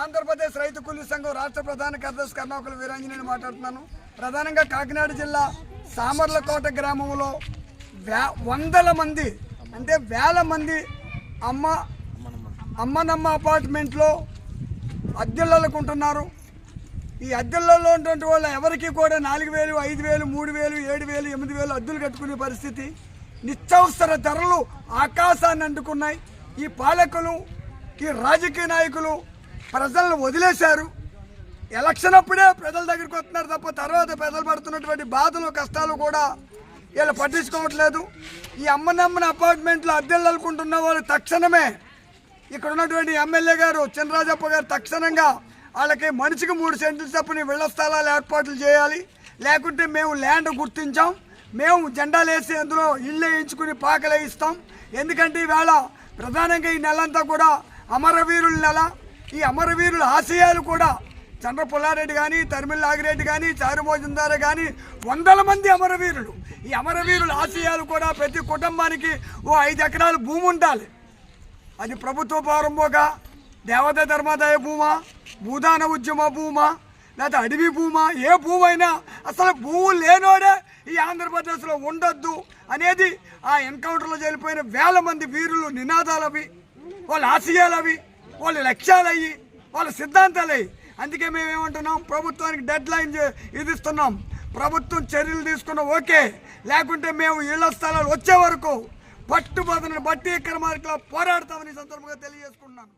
ఆంధ్రప్రదేశ్ రైతు కూలీ సంఘం రాష్ట్ర ప్రధాన కార్యదర్శి కర్ణాకుల వీరాంజనేని మాట్లాడుతున్నాను. ప్రధానంగా కాకినాడ జిల్లా సామర్లకోట గ్రామంలో వే వందల మంది అంటే వేల మంది అమ్మ అమ్మనమ్మ అపార్ట్మెంట్లో అద్దెళ్ళకు ఉంటున్నారు ఈ అద్దెలలో ఉన్నటువంటి వాళ్ళు ఎవరికి కూడా నాలుగు వేలు ఐదు వేలు మూడు వేలు ఏడు వేలు ఎనిమిది వేలు అద్దెలు కట్టుకునే పరిస్థితి నిత్యావసర ధరలు ఆకాశాన్ని అంటుకున్నాయి. ఈ పాలకులు ఈ రాజకీయ నాయకులు ప్రజలను వదిలేశారు. ఎలక్షన్ అప్పుడే ప్రజల దగ్గరికి వస్తున్నారు తప్ప తర్వాత ప్రజలు పడుతున్నటువంటి బాధలు కష్టాలు కూడా వీళ్ళు పట్టించుకోవట్లేదు. ఈ అమ్మనమ్మని అపార్ట్మెంట్లో అద్దెలు అనుకుంటున్న వాళ్ళు తక్షణమే ఇక్కడ ఉన్నటువంటి ఎమ్మెల్యే గారు చినరాజప్ప గారు తక్షణంగా వాళ్ళకి మనిషికి మూడు సెంట్లు చప్పుని ఇళ్ళ స్థలాలు ఏర్పాట్లు చేయాలి. లేకుంటే మేము ల్యాండ్ గుర్తించాం. మేము జెండాలు వేసి అందులో ఇళ్ళు వేయించుకుని పాకలు వేయిస్తాం ఎందుకంటే ఈవేళ ప్రధానంగా ఈ నెలంతా కూడా అమరవీరుల నెల. ఈ అమరవీరుల ఆశయాలు కూడా చంద్ర పుల్లారెడ్డి కానీ తరిమిల్ నాగిరెడ్డి కానీ చారుమోజుందారు కానీ వందల మంది అమరవీరులు. ఈ అమరవీరుల ఆశయాలు కూడా ప్రతి కుటుంబానికి ఓ ఐదు ఎకరాల భూమి ఉండాలి. అది ప్రభుత్వ ప్రారంభంగా దేవత ధర్మాదాయ భూమా భూదాన ఉద్యమ భూమా లేదా అడవి భూమా ఏ భూమి అయినా అసలు భూములు లేనోడే ఈ ఆంధ్రప్రదేశ్లో ఉండొద్దు అనేది ఆ ఎన్కౌంటర్లో చనిపోయిన వేల మంది వీరులు నినాదాలు అవి వాళ్ళ ఆశయాలు అవి వాళ్ళ లక్ష్యాలు అయ్యి వాళ్ళ సిద్ధాంతాలు అయ్యి. అందుకే మేము ఏమంటున్నాం ప్రభుత్వానికి డెడ్ లైన్ ఇదిస్తున్నాం ప్రభుత్వం చర్యలు తీసుకున్న ఓకే. లేకుంటే మేము ఇళ్ళ స్థలాలు వచ్చే వరకు పట్టుబదులను బట్టి ఎక్కడ మార్కులో పోరాడతామని సందర్భంగా తెలియజేసుకుంటున్నాను.